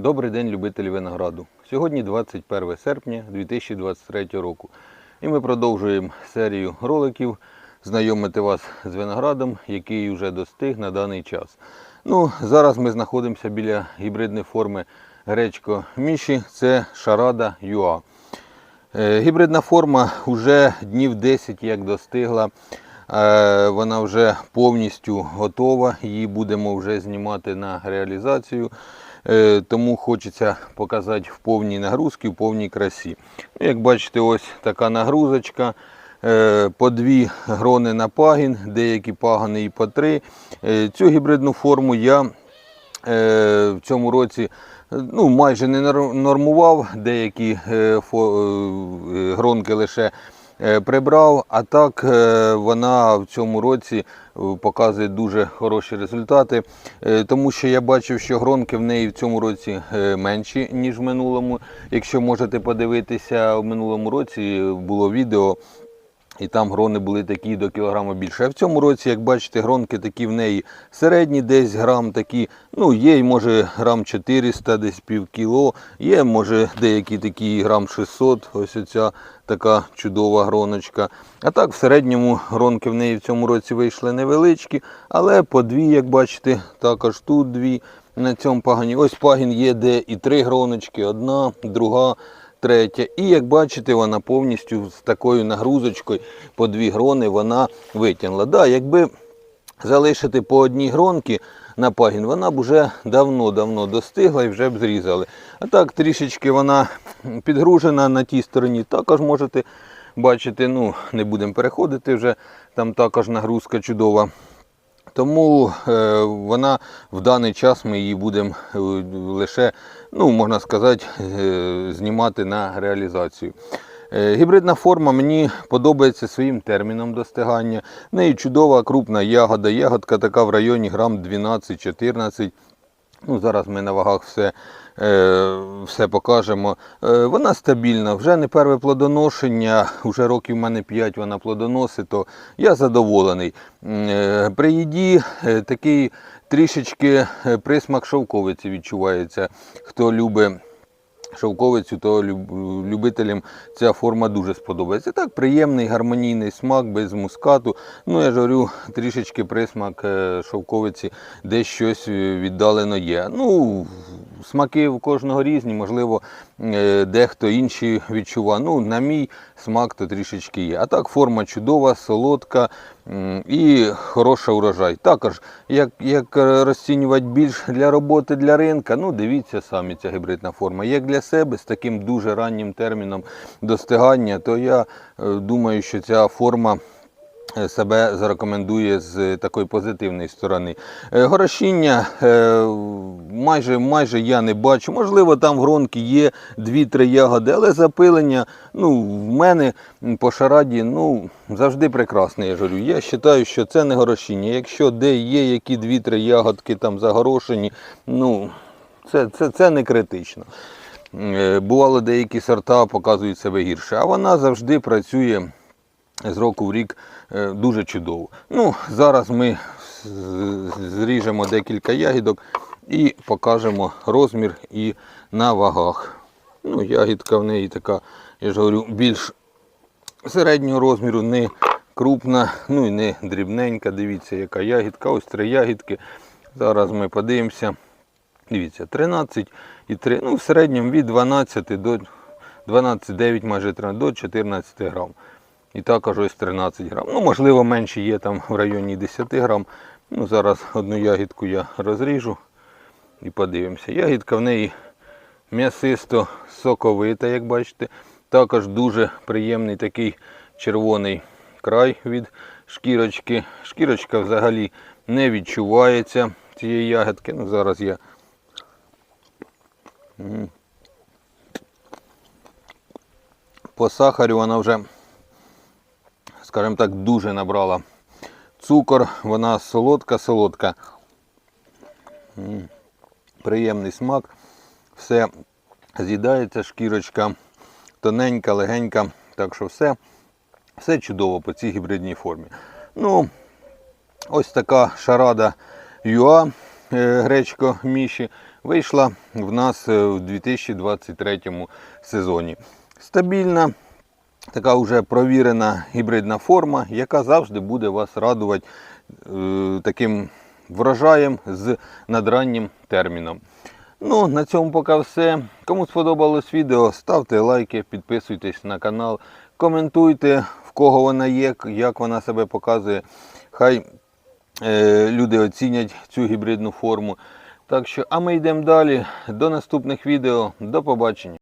Добрий день, любителі винограду. Сьогодні 21 серпня 2023 року. І ми продовжуємо серію роликів знайомити вас з виноградом, який вже достиг на даний час. Ну, зараз ми знаходимося біля гібридної форми гречко Міші, це Шарада Юа. Е, Гібридна форма вже днів 10 як достигла. Е, Вона вже повністю готова. Її будемо вже знімати на реалізацію. Е, Тому хочеться показати в повній нагрузці, в повній красі. Ну, Як бачите, ось така нагрузочка. Е, По дві грони на пагін, деякі пагани і по три. Е, Цю гібридну форму я в цьому році ну, майже не нормував, деякі гронки лише прибрав, а так е, вона в цьому році е, показує дуже хороші результати, е, тому що я бачив, що гронки в неї в цьому році е, менші, ніж в минулому. Якщо можете подивитися, в минулому році було відео. І там грони були такі до кілограма більше. А в цьому році, як бачите, гронки такі в неї середні, десь грам такі. Ну, є, й, може, грам 400, десь пів кіло. Є, може, деякі такі грам 600. Ось оця така чудова гроночка. А так, в середньому гронки в неї в цьому році вийшли невеличкі, але по дві, як бачите, також тут дві на цьому пагані. Ось пагін є, де і три гроночки, одна, друга третя. І як бачите, вона повністю з такою нагрузочкою по дві грони вона витягнула. Да, якби залишити по одній гронці на пагін, вона б вже давно-давно достигла і вже б зрізали. А так трішечки вона підгружена на тій стороні. Також можете бачити, ну не будемо переходити вже, там також нагрузка чудова. Тому е, вона в даний час ми її будемо е, лише, ну можна сказати, е, знімати на реалізацію. Гібридна форма мені подобається своїм терміном достигання. В неї чудова крупна ягода. Ягодка така в районі грам 12-14. Ну, зараз ми на вагах все, е, все покажемо. Е, вона стабільна, вже не перше плодоношення, вже років в мене 5 вона плодоносить, то я задоволений. Е, при їді е, такий трішечки е, присмак шовковиці відчувається. Хто любить шовковицю, то любителям ця форма дуже сподобається. Так, приємний гармонійний смак без мускату. Ну, я ж говорю, трішечки присмак е, шовковиці, десь щось е, віддалено є. Ну, смаки в кожного різні, можливо, е, дехто інші відчуває. Ну, на мій смак то трішечки є. А так, форма чудова, солодка і хороша урожай. Також, як, як розцінювати більш для роботи для ринка, ну дивіться самі ця гібридна форма. Як для себе з таким дуже раннім терміном достигання, то я е, думаю, що ця форма себе зарекомендує з такої позитивної сторони. Е, Горошіння е, майже, майже я не бачу. Можливо, там в гронки є 2-3 ягоди, але запилення ну, в мене по шараді ну, завжди прекрасне. Я ж говорю. Я вважаю, що це не горошіння. Якщо де є які 2-3 ягодки там загорошені, ну, це, це, це не критично. Е, Бувало, деякі сорта показують себе гірше, а вона завжди працює з року в рік е, дуже чудово. Ну, зараз ми зріжемо декілька ягідок і покажемо розмір і на вагах. Ну, ягідка в неї така, я ж говорю, більш середнього розміру, не крупна, ну і не дрібненька. Дивіться, яка ягідка. Ось три ягідки. Зараз ми подивимося. Дивіться, 13 і 3, ну в середньому від 12 до 12,9 майже 13, до 14 грам. І також ось 13 грам. Ну, можливо, менше є там в районі 10 грам. Ну, зараз одну ягідку я розріжу і подивимося. Ягідка в неї м'ясисто соковита, як бачите. Також дуже приємний такий червоний край від шкірочки. Шкірочка взагалі не відчувається цієї ягідки. Ну, зараз я По сахарю вона вже, скажімо так, дуже набрала цукор, вона солодка-солодка. Приємний смак. Все з'їдається, шкірочка тоненька, легенька. Так що все, все чудово по цій гібридній формі. Ну, ось така шарада Юа е, гречко Міші. вийшла в нас е, в 2023 сезоні. Стабільна, така вже провірена гібридна форма, яка завжди буде вас радувати е, таким врожаєм з надраннім терміном. Ну, на цьому поки все. Кому сподобалось відео, ставте лайки, підписуйтесь на канал, коментуйте, в кого вона є, як вона себе показує. Хай е, люди оцінять цю гібридну форму. Так що, а ми йдемо далі. До наступних відео. До побачення.